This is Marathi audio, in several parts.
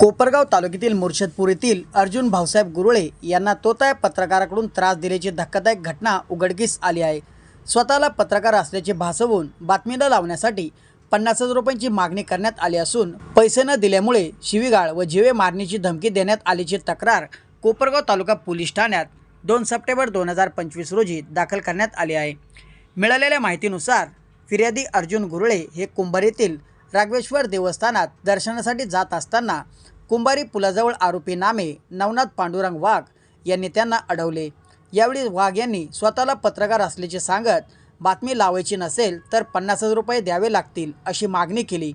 कोपरगाव तालुक्यातील मुर्शदपूर येथील अर्जुन भाऊसाहेब गुरुळे यांना तोताय पत्रकाराकडून त्रास दिल्याची धक्कादायक घटना उघडकीस आली आहे. स्वतःला पत्रकार असल्याचे भासवून बातमीला लावण्यासाठी पन्नास हजार रुपयांची मागणी करण्यात आली असून पैसे न दिल्यामुळे शिवीगाळ व जीवे मारण्याची धमकी देण्यात आल्याची तक्रार कोपरगाव तालुका पोलीस ठाण्यात दोन सप्टेंबर दोन हजार पंचवीस रोजी दाखल करण्यात आली आहे. मिळालेल्या माहितीनुसार फिर्यादी अर्जुन गुरुळे हे कुंभार येथील राघवेश्वर देवस्थानात दर्शनासाठी जात असताना कुंभारी पुलाजवळ आरोपी नामे नवनाथ पांडुरंग वाघ यांनी त्यांना अडवले. यावेळी वाघ यांनी स्वतःला पत्रकार असल्याचे सांगत बातमी लावायची नसेल तर पन्नास हजार रुपये द्यावे लागतील अशी मागणी केली.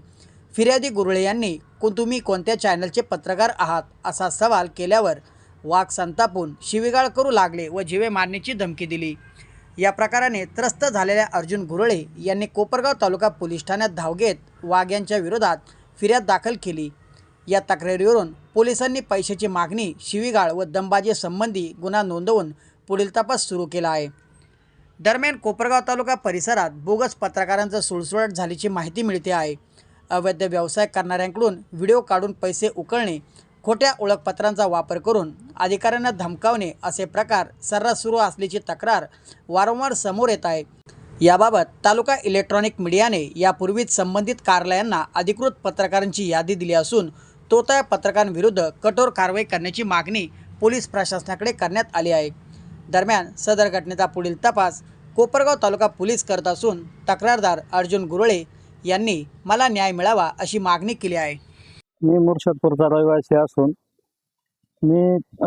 फिर्यादी गुरुळे यांनी तुम्ही कोणत्या चॅनलचे पत्रकार आहात? असा सवाल केल्यावर वाघ संतापून शिवीगाळ करू लागले व जीवे मारण्याची धमकी दिली. या प्रकाराने त्रस्त झालेल्या अर्जुन गुरळे यांनी कोपरगाव तालुका पोलीस ठाण्यात धाव घेत वाघ यांच्या विरोधात फिर्याद दाखल केली. या तक्रारीवरून पोलिसांनी पैशाची मागणी शिवीगाळ व दमबाजी संबंधी गुन्हा नोंदवून पुढील तपास सुरू केला आहे. दरम्यान कोपरगाव तालुका परिसरात बोगस पत्रकारांचं सुळसुळट झाल्याची माहिती मिळते आहे. अवैध व्यवसाय करणाऱ्यांकडून व्हिडिओ काढून पैसे उकळणे खोट्या ओळखपत्रांचा वापर करून अधिकाऱ्यांना धमकावणे असे प्रकार सर्रास सुरू असल्याची तक्रार वारंवार समोर येत आहे. याबाबत तालुका इलेक्ट्रॉनिक मीडियाने यापूर्वीच संबंधित कार्यालयांना अधिकृत पत्रकारांची यादी दिली असून तोताया पत्रकारांविरुद्ध कठोर कारवाई करण्याची मागणी पोलीस प्रशासनाकडे करण्यात आली आहे. दरम्यान सदर घटनेचा पुढील तपास कोपरगाव तालुका पोलीस करत असून तक्रारदार अर्जुन गुरळे यांनी मला न्याय मिळावा अशी मागणी केली आहे. मी मुर्शदपूरचा रहिवासी असून मी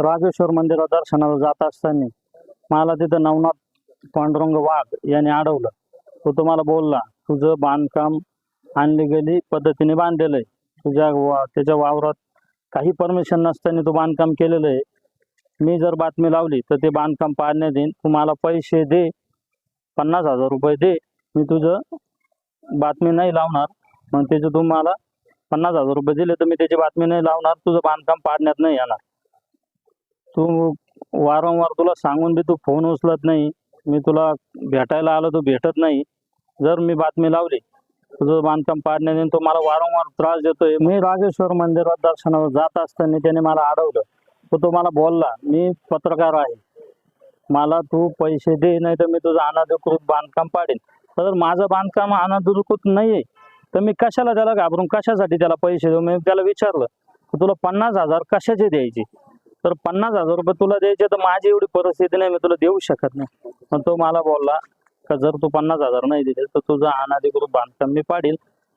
राजेश्वर मंदिरात दर्शनाला जात असताना मला तिथं नवनाथ पांडुरंग वाघ याने अडवलं. तो तुम्हाला बोलला तुझं बांधकाम आणली गेली पद्धतीने बांधलेलं आहे. तुझ्या वा त्याच्या वावरात काही परमिशन नसताना तू बांधकाम केलेलं आहे. मी जर बातमी लावली तर ते बांधकाम पाडण्यात देईन तू मला पैसे दे पन्नास हजार रुपये दे. मी तुझं बातमी नाही लावणार. मग त्याचं तुम्हाला पन्नास हजार रुपये दिले तर मी त्याची बातमी नाही लावणार तुझं बांधकाम पाडण्यात नाही येणार. तू वारंवार तुला सांगून बी तू फोन उचलत नाही मी तुला भेटायला आलो तू भेटत नाही. जर मी बातमी लावली तुझं बांधकाम पाडण्यात येईन तो मला वारंवार त्रास देतोय. मी राजेश्वर मंदिरात दर्शनावर जात असताना त्याने मला अडवलं. तो तो मला बोलला मी पत्रकार आहे. मला तू पैसे दे नाही तर मी तुझं अनाधिकृत बांधकाम पाडेन. तर माझं बांधकाम अनाधिकृत नाही आहे तर मी कशाला त्याला घाबरून कशासाठी त्याला पैसे देऊ? मी त्याला विचारलं तर तुला पन्नास हजार कशाचे द्यायचे? तर पन्नास हजार रुपये तुला द्यायचे तर माझी एवढी परिस्थिती नाही मी तुला देऊ शकत नाही. पण तो मला बोलला का जर तू पन्नास हजार नाही दिले तर तुझं अनाधिकृत बांधकाम मी पाडील.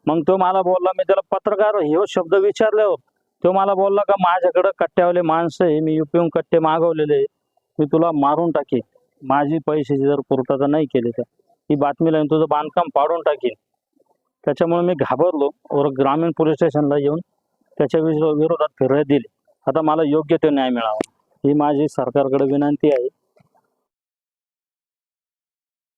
मग तो मला बोलला मी त्याला पत्रकार हे शब्द विचारल्यावर तो मला बोलला का माझ्याकडं कट्ट्यावाले माणसं आहे मी युपीहून कट्टे मागवलेले मी तुला मारून टाकेन. माझी पैशाची जर पूर्तता नाही केली तर. ही बातमी लावून तुझं बांधकाम पाडून टाकेन. त्याच्यामुळे मी घाबरलो. वर ग्रामीण पोलीस स्टेशनला येऊन त्याच्या विरोधात फिर्याद दिली. आता मला योग्य ते न्याय मिळावा. ही माझी सरकारकडे विनंती आहे.